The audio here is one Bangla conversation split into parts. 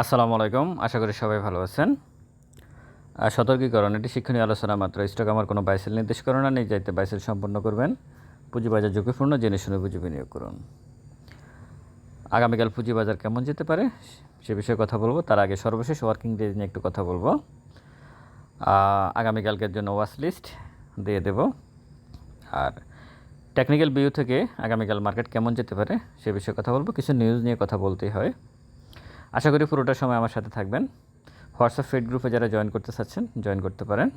আসসালামু আলাইকুম। আশা করি সবাই ভালো আছেন। সতর্কীকরণ, এটি শিক্ষণীয় আলোচনা মাত্র। স্টক আমার কোনো বাইসেল নির্দেশ করে না, নিজ যাইতে বাইসেল সম্পন্ন করবেন। পুঁজিবাজার ঝুঁকিপূর্ণ, জেনে শুনে পুঁজি বিনিয়োগ করুন। আগামীকাল পুঁজিবাজার কেমন যেতে পারে, সে বিষয়ে কথা বলব। তার আগে সর্বশেষ ওয়ার্কিং ডে নিয়ে একটু কথা বলব। আগামীকালকের জন্য ওয়াচ লিস্ট দিয়ে দেব। আর টেকনিক্যাল ভিউ থেকে আগামীকাল মার্কেট কেমন যেতে পারে, সে বিষয়ে কথা বলব। কিছু নিউজ নিয়ে কথা বলতেই হয়। আশা করি পুরোটা সময় আমার সাথে থাকবেন। হোয়াটসঅ্যাপ ফিড গ্রুপে যারা জয়েন করতে চাচ্ছেন জয়েন করতে পারেন।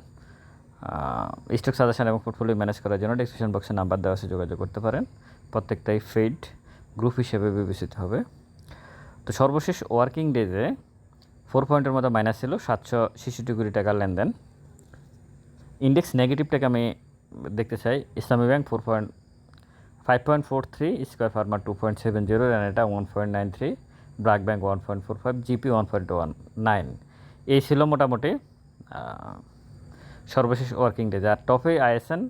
স্টক সাজেশন এবং পোর্টফোলিও ম্যানেজ করার জন্য ডিসক্রিপশন বক্সে নাম্বার দেওয়া আছে, যোগাযোগ করতে পারেন। প্রত্যেকটাই ফিড গ্রুপ হিসেবে বিবেচিত হবে। তো সর্বশেষ ওয়ার্কিং ডেজে ফোর পয়েন্টের মতো মাইনাস ছিল, সাতশো ছেষট্টি কোটি টাকার লেনদেন। ইন্ডেক্স নেগেটিভটাকে আমি দেখতে চাই Islami bank four point five point four three Square farmer two point seven zero Renata one point nine three BRAC bank one point four five GP one point one nine এই ছিল মোটামুটি সর্বশেষ ওয়ার্কিং ডে যার টপে আইএসএন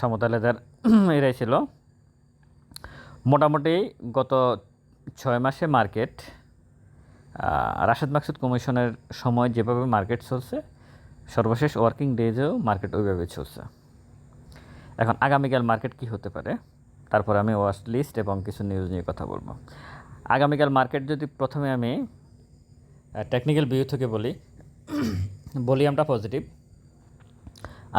সমতালেদার এরাই ছিল। মোটামুটি গত ছয় মাসে মার্কেট রাশেদ মাকসুদ কমিশনের সময় যেভাবে মার্কেট চলছে, সর্বশেষ ওয়ার্কিং ডেজেও মার্কেট ওইভাবে চলছে। এখন আগামীকাল মার্কেট কি হতে পারে, তারপর আমি ওয়াচ লিস্ট এবং কিছু নিউজ নিয়ে কথা বলব। আগামীকাল মার্কেট যদি প্রথমে আমি টেকনিক্যাল ভিউ থেকে বলি, ভলিউমটা পজিটিভ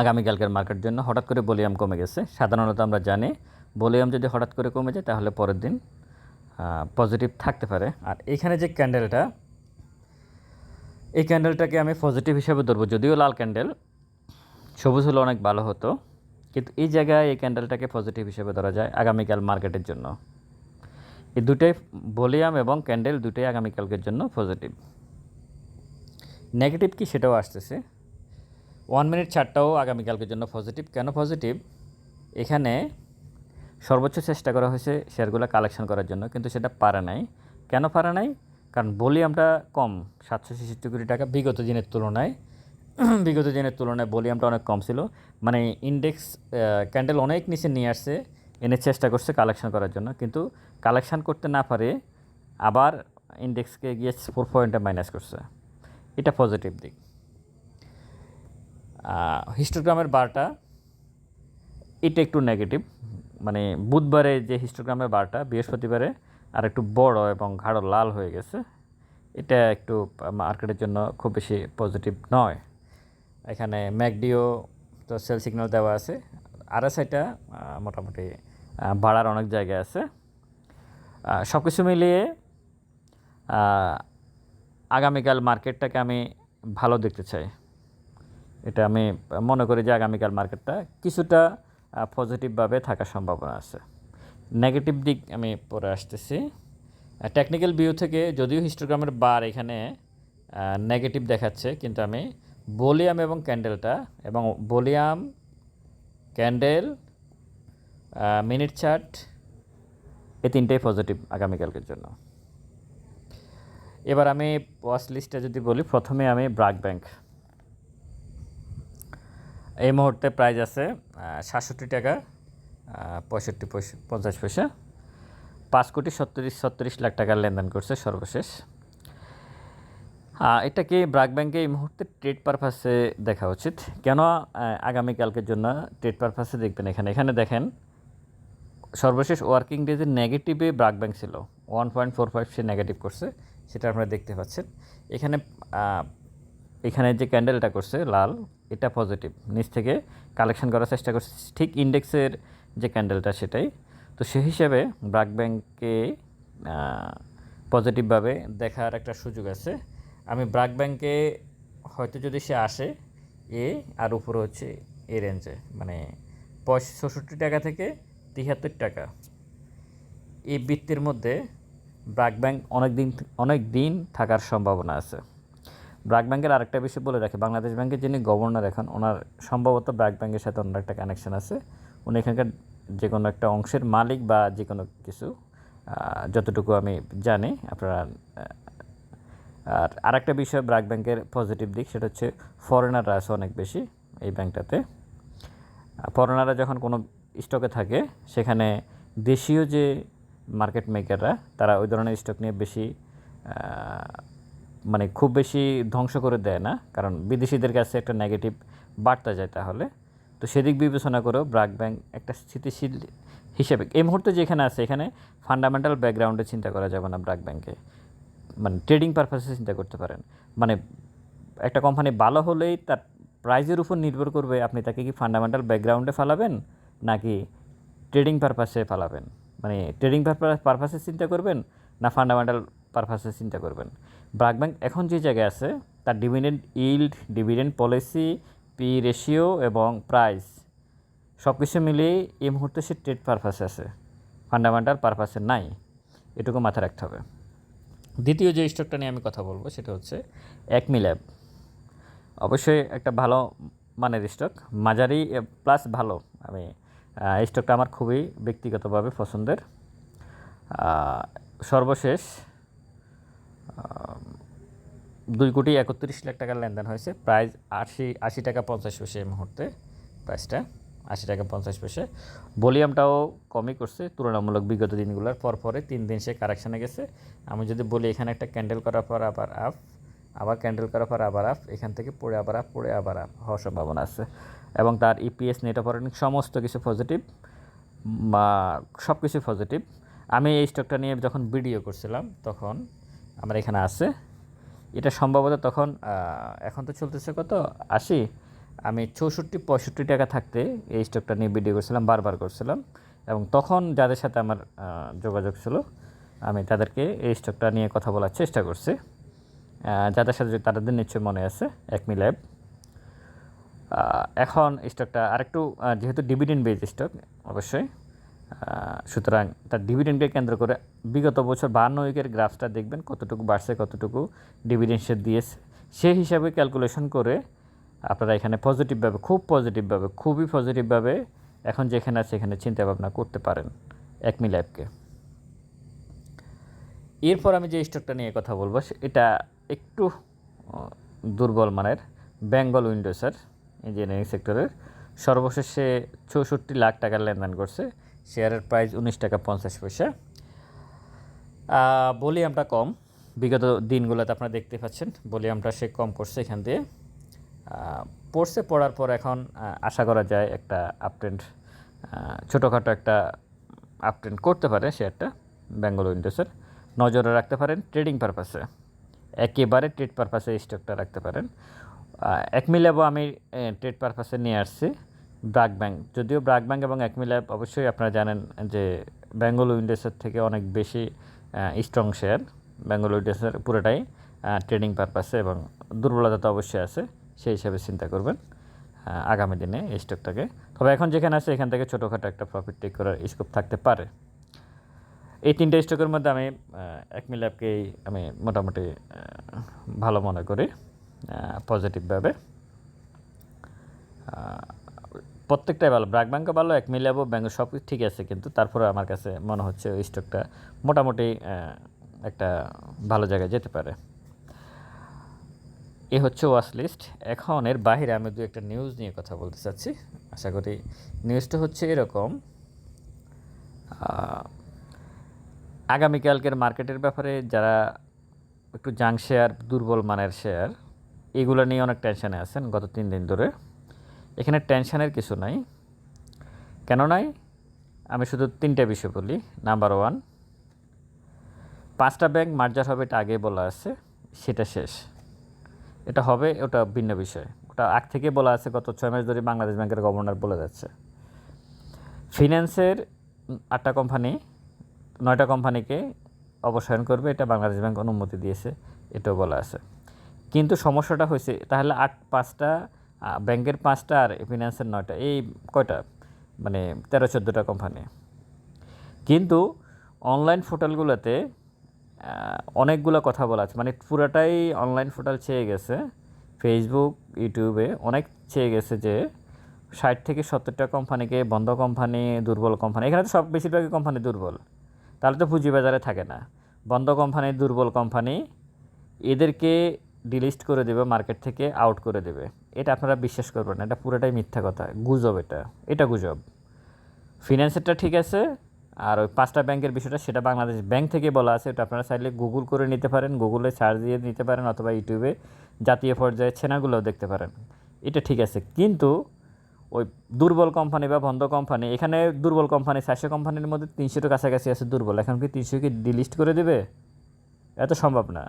আগামীকালকের মার্কেট জন্য হঠাৎ করে ভলিউম কমে গেছে। সাধারণত আমরা জানি, ভলিউম যদি হঠাৎ করে কমে যায়, তাহলে পরের দিন পজিটিভ থাকতে পারে। আর এইখানে যে ক্যান্ডেলটা এই ক্যান্ডেলটাকে আমি পজিটিভ হিসেবে ধরবো। যদিও লাল ক্যান্ডেল সবুজ হলে অনেক ভালো হতো, কিন্তু এই জায়গায় এই ক্যান্ডেলটাকে পজিটিভ হিসেবে ধরা যায় আগামীকাল মার্কেটের জন্য। এই দুটাই ভলিউম এবং ক্যান্ডেল দুটাই আগামীকালকের জন্য পজিটিভ নেগেটিভ কি সেটাও আসতেছে। ওয়ান মিনিট চারটাও আগামীকালকের জন্য পজিটিভ কেন পজিটিভ এখানে সর্বোচ্চ চেষ্টা করা হয়েছে শেয়ারগুলো কালেকশন করার জন্য, কিন্তু সেটা পারে নাই। কেন পারে নাই? কারণ ভলিউমটা কম, সাতশো ছেষট্টি কোটি টাকা বিগত দিনের তুলনায়। বিগত দিনের তুলনায় ভলিউমটা অনেক কম ছিল। মানে ইন্ডেক্স ক্যান্ডেল অনেক নিচে নিয়ে আসছে। এনে চেষ্টা করছে কালেকশন করার জন্য। কিন্তু কালেকশন করতে না পারে আবার ইন্ডেক্সকে গিয়ে ফোর পয়েন্টে মাইনাস করছে। এটা পজিটিভ দিক। হিস্টোগ্রামের বারটা, এটা একটু নেগেটিভ মানে বুধবারে যে হিস্টোগ্রামের বারটা, বৃহস্পতিবারে আর একটু বড় এবং ঘাড়ো লাল হয়ে গেছে। এটা একটু মার্কেটের জন্য খুব বেশি পজিটিভ নয়। এখানে ম্যাকডিও তো সেল সিগন্যাল দেওয়া আছে। আর আরএসআইটা মোটামুটি বাড়ার অনেক জায়গা আছে। সব কিছু মিলিয়ে আগামীকাল মার্কেটটাকে আমি ভালো দেখতে চাই। এটা আমি মনে করি যে আগামীকাল মার্কেটটা কিছুটা পজিটিভভাবে থাকার সম্ভাবনা আছে। নেগেটিভ দিক আমি পরে আসতেছি। টেকনিক্যাল ভিউ থেকে যদিও হিস্টোগ্রামের বার এখানে নেগেটিভ দেখাচ্ছে, কিন্তু আমি ভলিউম এবং ক্যান্ডেলটা এবং ভলিউম ক্যান্ডেল মিনিট চার্ট এই তিনটেই পজিটিভ আগামীকালকের জন্য। এবার আমি ওয়াচ লিস্টে যদি বলি প্রথমে আমি ব্রাক ব্যাংক এই মুহূর্তে প্রাইস আছে সাতষট্টি টাকা পঁয়ষট্টি পয়সা পঞ্চাশ পয়সা। পাঁচ কোটি সত্তরিশ সত্তরিশ লাখ টাকার লেনদেন করছে সর্বশেষ। আহ, এটাকে ব্রাক ব্যাংকে এই মুহূর্তে ট্রেড পারপাসে দেখা উচিত? কেন আগামীকালকের জন্য ট্রেড পারপাসে দেখবেন এখানে? এখানে দেখেন সর্বশেষ ওয়ার্কিং ডেজের নেগেটিভে ব্রাক ব্যাংক ছিল ওয়ান পয়েন্ট ফোর ফাইভ সে নেগেটিভ করছে, সেটা আপনারা দেখতে পাচ্ছেন। এখানে এখানে যে ক্যান্ডেলটা করছে, লাল, এটা পজিটিভ নিচ থেকে কালেকশন করার চেষ্টা করছে, ঠিক ইন্ডেক্সের যে ক্যান্ডেলটা সেটাই। তো সেই হিসাবে ব্রাক ব্যাংকে পজিটিভভাবে দেখার একটা সুযোগ আছে। আমি ব্রাক ব্যাংকে হয়তো যদি সে আসে, এ আর উপরে হচ্ছে এ রেঞ্জে মানে পঁয়ষট্টি টাকা থেকে তিয়াত্তর টাকা। এই বৃত্তির মধ্যে ব্রাক ব্যাংক অনেক দিন অনেক দিন থাকার সম্ভাবনা আছে। ব্রাক ব্যাংকের আরেকটা বিষয় বলে রাখি, বাংলাদেশ ব্যাংকের যিনি গভর্নর এখন, ওনার সম্ভবত ব্রাক ব্যাংকের সাথে ওনার একটা কানেকশন আছে। উনি এখানকার যে কোনো একটা অংশের মালিক বা যে কোনো কিছু যতটুকু আমি জানি, আপনারা আর আরেকটা বিষয় ব্রাক ব্যাংকের পজিটিভ দিক, সেটা হচ্ছে ফরেনাররা আছে অনেক বেশি এই ব্যাংকটাতে। ফরেনাররা যখন কোনো স্টকে থাকে, সেখানে দেশীয় যে মার্কেট মেকাররা, তারা ওই ধরনের স্টক নিয়ে বেশি মানে খুব বেশি ধ্বংস করে দেয় না, কারণ বিদেশিদের কাছে একটা নেগেটিভ বার্তা যায় তাহলে। তো সেদিক বিবেচনা করেও ব্রাক ব্যাংক একটা স্থিতিশীল হিসেবে, এই মুহূর্তে যেখানে আছে, এখানে ফান্ডামেন্টাল ব্যাকগ্রাউন্ডে চিন্তা করা যাবে না ব্রাক ব্যাংকে। মানে ট্রেডিং পারপাসে চিন্তা করতে পারেন। মানে একটা কোম্পানি ভালো হলেই তার প্রাইজের উপর নির্ভর করবে, আপনি তাকে কি ফান্ডামেন্টাল ব্যাকগ্রাউন্ডে ফালাবেন? নাকি ট্রেডিং পারপাসে ফালাবেন মানে ট্রেডিং পারপাসে চিন্তা করবেন না ফান্ডামেন্টাল পারপাসে চিন্তা করবেন? ব্রাক ব্যাংক এখন যে জায়গায় আছে, তার dividend yield dividend policy P ratio এবং প্রাইস সব কিছু মিলিয়ে এই মুহূর্তে সে ট্রেড পারপাসে আছে। ফান্ডামেন্টাল পারপাসে নাই। এটুকু মাথায় রাখতে হবে। দ্বিতীয় যে স্টকটা নিয়ে আমি কথা বলব, সেটা হচ্ছে একমি ল্যাব অবশ্যই একটা ভালো মানের স্টক মাঝারি প্লাস ভালো। আমি এই স্টকটা আমার খুবই ব্যক্তিগতভাবে পছন্দের। সর্বশেষ দুই কোটি একত্রিশ লাখ টাকার লেনদেন হয়েছে। প্রাইস আশি আশি টাকা পঞ্চাশ পয়সা এই মুহূর্তে প্রাইসটা আশি টাকা পঞ্চাশ পয়সা। ভলিউমটাও কমই করছে। তুলনামূলক বিগত দিনগুলোর পর পরে তিন দিন সে কারেকশানে গেছে। আমি যদি বলি এখানে একটা ক্যান্ডেল করার পর আবার আপ আবার ক্যান্ডেল করার পর আবার আপ এখান থেকে পড়ে আবার আপ পড়ে আবার আপ হওয়ার সম্ভাবনা আছে। এবং তার ইপিএস নেট অপারেটিং সমস্ত কিছু পজিটিভ বা সব কিছু পজিটিভ আমি এই স্টকটা নিয়ে যখন ভিডিও করছিলাম, তখন আমার এখানে আছে। এটা সম্ভবত তখন এখন তো চলতেছে কত? আশি। আমি চৌষট্টি, পঁয়ষট্টি টাকা থাকতে এই স্টকটা নিয়ে ভিডিও করছিলাম, বারবার করছিলাম। এবং তখন যাদের সাথে আমার যোগাযোগ ছিল, আমি তাদেরকে এই স্টকটা নিয়ে কথা বলার চেষ্টা করছি। যাদের সাথে তাদের নিশ্চয়ই মনে আছে, একমি ল্যাব। এখন স্টকটা আরেকটু যেহেতু ডিভিডেন্ড বেজ স্টক অবশ্যই সুতরাং তার ডিভিডেন্ডকে কেন্দ্র করে বিগত বছর বাহান্ন উইকের গ্রাফটা দেখবেন, কতটুকু বাড়ছে, কতটুকু ডিভিডেন্ড সে দিয়েছে। সেই হিসাবে ক্যালকুলেশন করে আপনারা এখানে পজিটিভভাবে খুব পজিটিভভাবে খুবই পজিটিভভাবে এখন যেখানে আছে সেখানে চিন্তা ভাবনা করতে পারেন একমি ল্যাবকে। এরপর আমি যে স্টকটা নিয়ে কথা বলব এটা একটু দুর্বল মানের বেঙ্গল উইন্ডোসার ইঞ্জিনিয়ারিং সেক্টরের সর্বশেষে চৌষট্টি লাখ টাকার লেনদেন করছে। শেয়ারের প্রাইস উনিশ টাকা পঞ্চাশ পয়সা। ভলিউমটা কম। বিগত দিনগুলোতে আপনারা দেখতে পাচ্ছেন ভলিউমটা সে কম করছে এখান দিয়ে। পড়ছে, পড়ার পর এখন আশা করা যায় একটা আপট্রেন্ড ছোটোখাটো একটা আপট্রেন্ড করতে পারে শেয়ারটা বেঙ্গল উইন্ডোসের নজরে রাখতে পারেন ট্রেডিং পারপাসে একেবারে ট্রেড পারপাসে স্টকটা রাখতে পারেন। একমিল্যাবও আমি ট্রেড পারপাসে নিয়ে আসছি। ব্রাক ব্যাংক যদিও ব্রাক ব্যাংক এবং একমিল্যাব অবশ্যই আপনারা জানেন যে বেঙ্গল উইন্ডোসের থেকে অনেক বেশি স্ট্রং শেয়ার বেঙ্গল উইন্ডোসের পুরোটাই ট্রেডিং পারপাসে এবং দুর্বলতা তো অবশ্যই আছে, সেই হিসাবে চিন্তা করবেন আগামী দিনে এই স্টকটাকে তবে এখন যেখানে আছে, এখান থেকে ছোটোখাটো একটা প্রফিট টেক করার স্কোপ থাকতে পারে। এই তিনটে স্টকের মধ্যে আমি একমি ল্যাবকেই আমি মোটামুটি ভালো মনে করি পজিটিভভাবে প্রত্যেকটাই ভালো। ব্রাক ব্যাংকও ভালো, এক মিলাবো ব্যাংক সব ঠিক আছে, কিন্তু তারপরে আমার কাছে মনে হচ্ছে ওই স্টকটা মোটামুটি একটা ভালো জায়গায় যেতে পারে। এ হচ্ছে ওয়াচ লিস্ট এখন এর বাইরে আমি দু একটা নিউজ নিয়ে কথা বলতে চাচ্ছি। আশা করি নিউজটা হচ্ছে এরকম আগামীকালকের মার্কেটের ব্যাপারে যারা একটু জাং শেয়ার দুর্বল মানের শেয়ার এগুলো নিয়ে অনেক টেনশানে আছেন গত তিন দিন ধরে। এখানে টেনশানের কিছু নাই। কেন নাই? আমি শুধু তিনটা বিষয় বলি। নাম্বার ওয়ান পাঁচটা ব্যাংক মার্জার হবে এটা আগে বলা আছে, সেটা শেষ। এটা হবে, ওটা ভিন্ন বিষয়। ওটা আগ থেকে বলা আছে, গত ছয় মাস ধরে বাংলাদেশ ব্যাংকের গভর্নর বলে যাচ্ছে। ফিন্যান্সের আটটা কোম্পানি নয়টা কোম্পানিকে অবসায়ন করবে, এটা বাংলাদেশ ব্যাংক অনুমতি দিয়েছে, এটাও বলা আছে। কিন্তু সমস্যাটা হয়েছে, তাহলে আট পাঁচটা ব্যাংকের পাঁচটা আর ফিনান্সের নয়টা, এই কয়টা? মানে তেরো, চোদ্দোটা কোম্পানি। কিন্তু অনলাইন পোর্টালগুলোতে অনেকগুলো কথা বলা আছে মানে পুরাটাই অনলাইন পোর্টাল চেয়ে গেছে, ফেসবুক, ইউটিউবে অনেক চেয়ে গেছে যে ষাট থেকে সত্তরটা কোম্পানিকে বন্ধ কোম্পানি, দুর্বল কোম্পানি, এখানে তো সব বেশিরভাগই কোম্পানি দুর্বল। তাহলে তো পুঁজিবাজারে থাকে না। বন্ধ কোম্পানি দুর্বল কোম্পানি এদেরকে ডিলিস্ট করে দেবে মার্কেট থেকে আউট করে দেবে। এটা আপনারা বিশ্বাস করবেন না, এটা পুরোটাই মিথ্যা কথা, গুজব এটা এটা গুজব। ফিনান্সেরটা ঠিক আছে, আর ওই পাঁচটা ব্যাংকের বিষয়টা সেটা বাংলাদেশ ব্যাংক থেকে বলা আছে, ওটা আপনারা চাইলে গুগল করে নিতে পারেন গুগলে সার্চ দিয়ে নিতে পারেন, অথবা ইউটিউবে জাতীয় পর্যায়ে ছেনাগুলোও দেখতে পারেন। এটা ঠিক আছে, কিন্তু ওই দুর্বল কোম্পানি বা বন্ধ কোম্পানি এখানে দুর্বল কোম্পানি চারশো কোম্পানির মধ্যে তিনশোর কাছাকাছি আছে দুর্বল। এখন কি তিনশো কি ডিলিস্ট করে দেবে? এত সম্ভব না।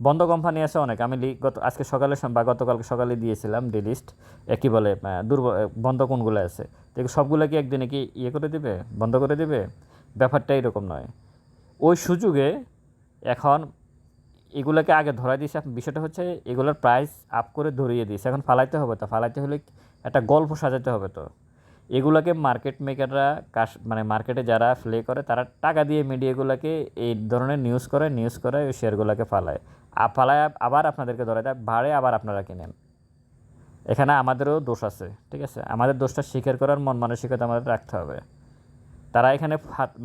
বন্ধ কোম্পানি আছে অনেক। আমি গত আজকে সকালে বা গতকালকে সকালে দিয়েছিলাম ডিলিস্ট একই বলে দুর্বল বন্ধ কোনগুলো আছে? তো সবগুলো কি একদিনে কি ইয়ে করে দেবে? বন্ধ করে দেবে? ব্যাপারটা এরকম নয়। ওই সুযোগে এখন এগুলোকে আগে ধরাই দিয়েছে। এখন বিষয়টা হচ্ছে এগুলোর প্রাইস আপ করে ধরিয়ে দিয়েছে। এখন ফালাইতে হবে তো। ফালাইতে হলে একটা গল্প সাজাতে হবে তো। এগুলোকে মার্কেট মেকাররা কাশ মানে মার্কেটে যারা প্লে করে, তারা টাকা দিয়ে মিডিয়াগুলোকে এই ধরনের নিউজ করে নিউজ করে ওই শেয়ারগুলোকে ফালায়। ফালায় আবার আপনাদেরকে ধরে দেয় ভাড়ে আবার আপনারা কিনেন। এখানে আমাদেরও দোষ আছে, ঠিক আছে? আমাদের দোষটা স্বীকার করার মন মানসিকতা আমাদের রাখতে হবে। তারা এখানে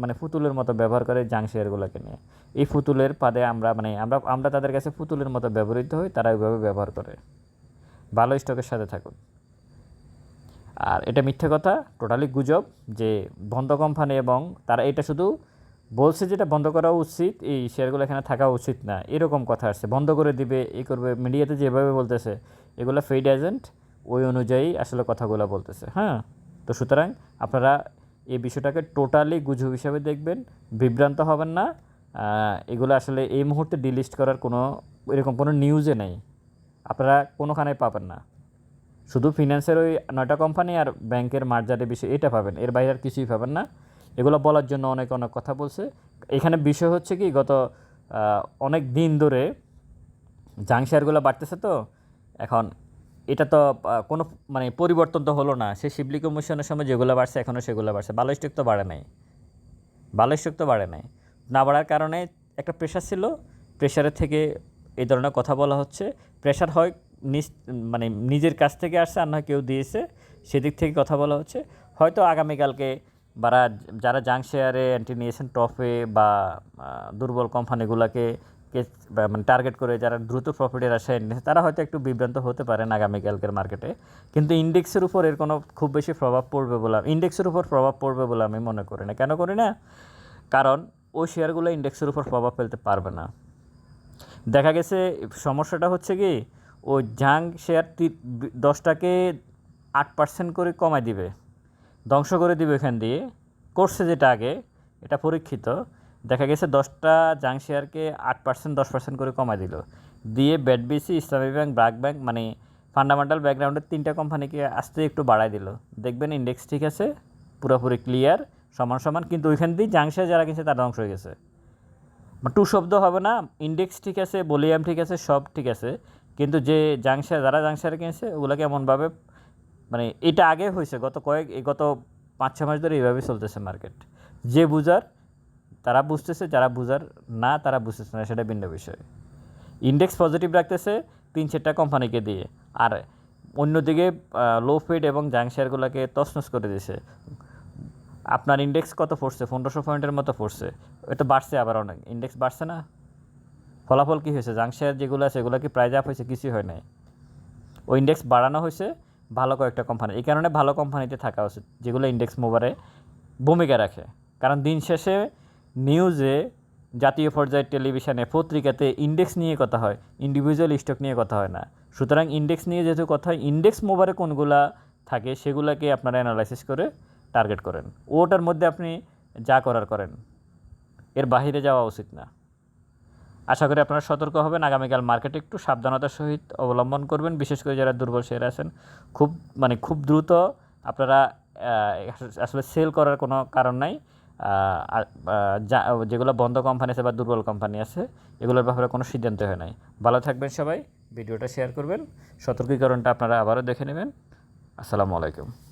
মানে পুতুলের মতো ব্যবহার করে জাং শেয়ারগুলোকে নিয়ে। এই পুতুলের পাদে আমরা মানে আমরা আমরা তাদের কাছে পুতুলের মতো ব্যবহৃত হই, তারা ওইভাবে ব্যবহার করে। ভালো স্টকের সাথে থাকুন আর এটা মিথ্যে কথা টোটালি গুজব যে বন্ধ কোম্পানি এবং তারা এটা শুধু বলছে যেটা বন্ধ করা উচিত, এই শেয়ারগুলো এখানে থাকা উচিত না। এরকম কথা আসছে, বন্ধ করে দিবে এই করবে মিডিয়াতে যেভাবে বলতেছে, এগুলো ফেড এজেন্ট ওই অনুযায়ী আসলে কথাগুলো বলতেছে হ্যাঁ? তো সুতরাং আপনারা এই বিষয়টাকে টোটালি গুজব হিসাবে দেখবেন, বিভ্রান্ত হবেন না এগুলো আসলে এই মুহূর্তে ডিলিস্ট করার কোনো, এরকম কোনো নিউজে নেই। আপনারা কোনোখানে পাবেন না। শুধু ফিনান্সের ওই নয়টা কোম্পানি আর ব্যাংকের মার্জারের বিষয় এটা পাবেন। এর বাইরে আর কিছুই পাবেন না। এগুলো বলার জন্য অনেক অনেক কথা বলছে। এখানে বিষয় হচ্ছে কি, গত অনেক দিন ধরে জাং শেয়ারগুলো বাড়তেছে তো, এখন এটা তো কোনো মানে পরিবর্তন তো হলো না। সে শিবলি কমিশনের সময় যেগুলো বাড়ছে, এখনও সেগুলো বাড়ছে। ভালো স্টক তো বাড়ে নাই। ভালো স্টক তো বাড়ে নাই। না বাড়ার কারণে একটা প্রেশার ছিল। প্রেশারের থেকে এই ধরনের কথা বলা হচ্ছে। প্রেশার হয় নিজ মানে নিজের কাছ থেকে আসছে আর না কেউ দিয়েছে, সেদিক থেকে কথা বলা হচ্ছে। হয়তো আগামীকালকে বারা যারা জাং শেয়ারে এন্ট্রি নিয়েছেন টপে বা দুর্বল কোম্পানিগুলোকে মানে টার্গেট করে যারা দ্রুত প্রফিটের আশায় নিয়েছে, তারা হয়তো একটু বিভ্রান্ত হতে পারেন আগামীকালকের মার্কেটে কিন্তু ইন্ডেক্সের উপর এর কোনো খুব বেশি প্রভাব পড়বে বলে ইন্ডেক্সের উপর প্রভাব পড়বে বলে আমি মনে করি না। কেন করি না? কারণ ওই শেয়ারগুলো ইন্ডেক্সের উপর প্রভাব ফেলতে পারবে না। দেখা গেছে, সমস্যাটা হচ্ছে কি ওই জাং শেয়ার দশটাকে আট পার্সেন্ট করে কমায় দিবে। ধ্বংস করে দিবে এখান দিয়ে। করছে যেটা আগে, এটা পরীক্ষিত। দেখা গেছে দশটা জাং শেয়ারকে আট পার্সেন্ট দশ পার্সেন্ট করে কমায় দিল। দিয়ে BATBC Islami bank, BRAC bank মানে ফান্ডামেন্টাল ব্যাকগ্রাউন্ডের তিনটা কোম্পানিকে আস্তে একটু বাড়ায় দিল। দেখবেন ইন্ডেক্স ঠিক আছে, পুরোপুরি ক্লিয়ার সমান সমান, কিন্তু ওইখান দিয়ে জাং শেয়ার যারা কিনছে তারা ধ্বংস হয়ে গেছে। টু শব্দ হবে না ইন্ডেক্স ঠিক আছে, বলিয়াম ঠিক আছে, সব ঠিক আছে। কিন্তু যে জাংশার যারা জাংশারে কিনেছে, ওগুলোকে এমনভাবে মানে এটা আগে হয়েছে, গত কয়েক গত পাঁচ ছ মাস ধরে এইভাবে চলতেছে মার্কেট যে বুঝার, তারা বুঝতেছে, যারা বুঝার না, তারা বুঝতেছে না, সেটা ভিন্ন বিষয়। ইন্ডেক্স পজিটিভ রাখতেছে, তিন চারটা কোম্পানিকে দিয়ে। আর অন্যদিকে লো ফিড এবং জাং শেয়ারগুলোকে তছনছ করে দিয়েছে আপনার ইন্ডেক্স কত পড়ছে? পনেরোশো পয়েন্টের মতো পড়ছে। এটা বাড়ছে আবার অনেক। ইন্ডেক্স বাড়ছে না? ফলাফল কী হয়েছে? জাং শেয়ার যেগুলো আছে, এগুলো কি প্রাইজ আপ হয়েছে? কিছুই হয় নাই। ওই ইন্ডেক্স বাড়ানো হয়েছে, ভালো কয়েকটা কোম্পানি এই কারণে ভালো কোম্পানিতে থাকা উচিত, যেগুলো ইন্ডেক্স মোবারে ভূমিকা রাখে। কারণ দিন শেষে নিউজে জাতীয় পর্যায়ের টেলিভিশনে পত্রিকাতে ইন্ডেক্স নিয়ে কথা হয় ইন্ডিভিজুয়াল স্টক নিয়ে কথা হয় না। সুতরাং ইন্ডেক্স নিয়ে যেহেতু কথা হয় ইন্ডেক্স মোবারে কোনগুলা থাকে, সেগুলোকে আপনারা অ্যানালাইসিস করে টার্গেট করেন। ওটার মধ্যে আপনি যা করার করেন, এর বাহিরে যাওয়া উচিত না। আশা করি আপনারা সতর্ক হবেন। আগামীকাল মার্কেটে একটু সাবধানতার সহিত অবলম্বন করবেন। বিশেষ করে যারা দুর্বল শেয়ার আছেন, খুব মানে খুব দ্রুত আপনারা আসলে সেল করার কোনো কারণ নাই। যা- যেগুলো বন্ধ কোম্পানি আছে বা দুর্বল কোম্পানি আছে, এগুলোর ব্যাপারে কোনো সিদ্ধান্ত হয় নাই। ভালো থাকবেন সবাই। ভিডিওটা শেয়ার করবেন। সতর্কীকরণটা আপনারা আবারও দেখে নেবেন। আসসালামু আলাইকুম।